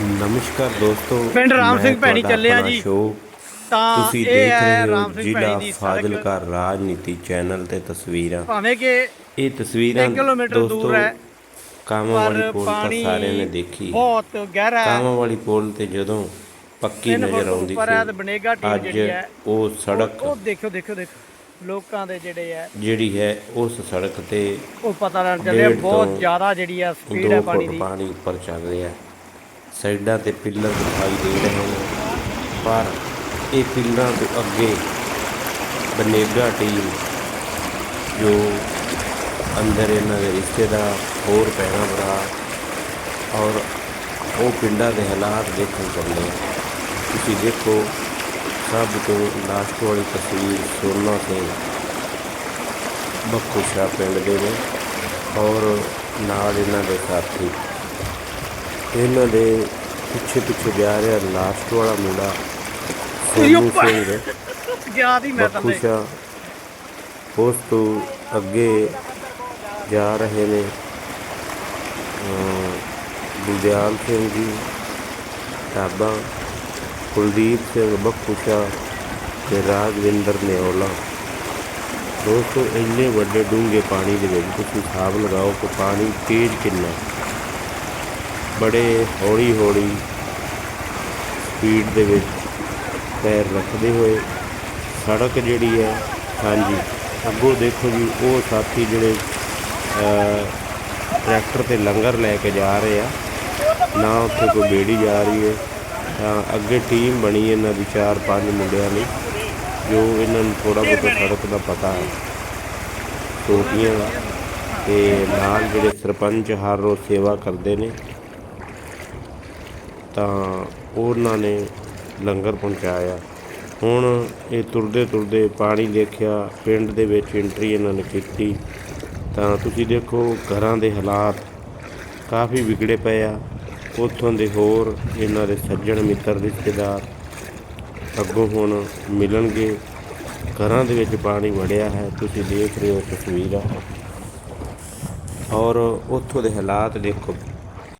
ਨਮਸਕਾਰ ਦੋਸਤੋ ਪਿੰਡ ਰਾਮ ਸਿੰਘ ਭੈਣੀ ਤੁਹਾਡਾ ਚੱਲੇ ਆ ਆਪਣਾ ਜੀ। ਤਾਂ ਤੁਸੀਂ ਦੇਖ ਹੈ ਰਹੇ ਹੋ ਰਾਮ ਸਿੰਘ ਜ਼ਿਲ੍ਹਾ ਭੈਣੀ ਦੀ ਸੜਕ। ਫਾਜ਼ਿਲਕਾ ਰਾਜਨੀਤੀ ਚੈਨਲ ਤੇ ਤਸਵੀਰਾਂ। ਭਾਵੇਂ ਕਿ ਇਹ ਤਸਵੀਰਾਂ ਕਿਲੋਮੀਟਰ ਦੂਰ ਹੈ ਕਾਮਾਂ ਵਾਲੀ ਪੋਲ ਤਾਂ ਸਾਰਿਆਂ ਨੇ ਦੇਖੀ। ਬਹੁਤ ਗਹਿਰਾ ਹੈ। ਕਾਮਾਂ ਵਾਲੀ ਪੋਲ ਤੇ ਜਦੋਂ ਪੱਕੀ ਨਜ਼ਰ ਆਉਂਦੀ ਹੈ ਟੀਮ ਅੱਜ ਹੈ ਉਹ ਸੜਕ ਉਹ ਦੇਖੋ ਦੇਖੋ ਦੇਖੋ ਲੋਕਾਂ ਦੇ ਜਿਹੜੇ ਹੈ ਜਿਹੜੀ ਹੈ ਉਸ ਸੜਕ ਤੇ ਉਹ ਪਤਾ ਲੱਗ ਚੱਲਿਆ ਡੇਢ ਬਹੁਤ ਜ਼ਿਆਦਾ ਜਿਹੜੀ ਹੈ ਸਪੀਡ ਹੈ ਪਾਣੀ ਦੀ। ਪਾਣੀ ਉੱਪਰ ਚੱਲ ਰਿਹਾ। ਸਾਈਡਾਂ ਤੇ ਪਿੱਲਰ ਦਿਖਾਈ ਦੇ ਰਹੇ ਨੇ, ਪਰ ਇਹ ਪਿੱਲਰਾਂ ਤੋਂ ਅੱਗੇ ਬਨੇਗਾ ਟੀਮ ਜੋ ਅੰਦਰ ਇਹਨਾਂ ਦੇ ਰਿਸ਼ਤੇਦਾਰ, ਹੋਰ ਭੈਣਾਂ ਭਰਾ ਔਰ ਉਹ ਪਿੰਡਾਂ ਦੇ ਹਾਲਾਤ ਦੇਖਣ ਚੱਲੇ ਤੁਸੀਂ ਦੇਖੋ, ਸਭ ਤੋਂ ਲਾਸਟ ਵਾਲੀ ਤਸਵੀਰ ਸੋਨਾ 'ਤੇ ਬੱਖੂ ਸ਼ਾਹ ਪਿੰਡ ਦੇ ਨੇ ਔਰ ਨਾਲ ਇਹਨਾਂ ਦੇ ਸਾਥੀ ਇਹਨਾਂ ਦੇ ਪਿੱਛੇ ਪਿੱਛੇ ਜਾ ਰਿਹਾ ਲਾਸਟ ਵਾਲਾ ਮੁੰਡਾ। ਸੋਨੂ ਸਿੰਘ। ਯਾਦ ਹੀ ਮੈਂ ਤਾਂ ਬੱਖੂ ਸ਼ਾਹ ਉਸ ਤੋਂ ਅੱਗੇ ਜਾ ਰਹੇ ਨੇ ਅਮ, ਗੁਲਦਿਆਲ ਸਿੰਘ ਜੀ ਢਾਬਾ। ਕੁਲਦੀਪ ਸਿੰਘ ਬੱਖੂ ਸ਼ਾਹ ਤੇ ਰਾਜਵਿੰਦਰ ਨਿਓਲਾ ਦੋਸਤੋ ਇੰਨੇ ਵੱਡੇ ਡੂੰਘੇ ਪਾਣੀ ਦੇ ਵਿੱਚ ਤੁਸੀਂ ਹਿਸਾਬ ਲਗਾਓ ਕਿ ਪਾਣੀ ਤੇਜ਼ ਕਿੰਨਾ ਬੜੇ ਹੌਲੀ ਹੌਲੀ ਸਪੀਡ ਦੇ ਵਿੱਚ ਪੈਰ ਰੱਖਦੇ ਹੋਏ ਸੜਕ ਜਿਹੜੀ ਹੈ, ਹਾਂਜੀ, ਅੱਗੋਂ ਦੇਖੋ ਜੀ, ਉਹ ਸਾਥੀ ਜਿਹੜੇ ਟਰੈਕਟਰ ਤੇ ਲੰਗਰ ਲੈ ਕੇ ਜਾ ਰਹੇ ਆ। ਨਾ ਉੱਥੇ ਕੋਈ ਬੇੜੀ ਜਾ ਰਹੀ ਹੈ, ਤਾਂ ਅੱਗੇ ਟੀਮ ਬਣੀ ਇਹਨਾਂ ਦੀ ਚਾਰ ਪੰਜ ਮੁੰਡਿਆਂ ਦੀ, ਜੋ ਇਹਨਾਂ ਨੂੰ ਥੋੜਾ ਬਹੁਤਾ ਸੜਕ ਦਾ ਪਤਾ ਹੈ। ਛੋਟੀਆਂ ਤੇ ਨਾਲ ਜਿਹੜੇ ਸਰਪੰਚ ਹਰ ਰੋਜ਼ ਸੇਵਾ ਕਰਦੇ ਨੇ ਤਾਂ ਉਹਨਾਂ ਨੇ ਲੰਗਰ ਪਹੁੰਚਾਇਆ। ਹੁਣ ਇਹ ਤੁਰਦੇ ਤੁਰਦੇ ਪਾਣੀ ਦੇਖਿਆ, ਪਿੰਡ ਦੇ ਵਿੱਚ ਐਂਟਰੀ ਇਹਨਾਂ ਨੇ ਕੀਤੀ। ਤਾਂ ਤੁਸੀਂ ਦੇਖੋ ਘਰਾਂ ਦੇ ਹਾਲਾਤ ਕਾਫੀ ਵਿਗੜੇ ਪਏ ਆ। ਉੱਥੋਂ ਦੇ ਹੋਰ ਇਹਨਾਂ ਦੇ ਸੱਜਣ ਮਿੱਤਰ, ਰਿਸ਼ਤੇਦਾਰ ਅੱਗੋਂ ਹੁਣ ਮਿਲਣਗੇ। ਘਰਾਂ ਦੇ ਵਿੱਚ ਪਾਣੀ ਵੜਿਆ ਹੈ, ਤੁਸੀਂ ਦੇਖ ਰਹੇ ਹੋ ਤਸਵੀਰਾਂ। ਔਰ ਉੱਥੋਂ ਦੇ ਹਾਲਾਤ ਦੇਖੋ।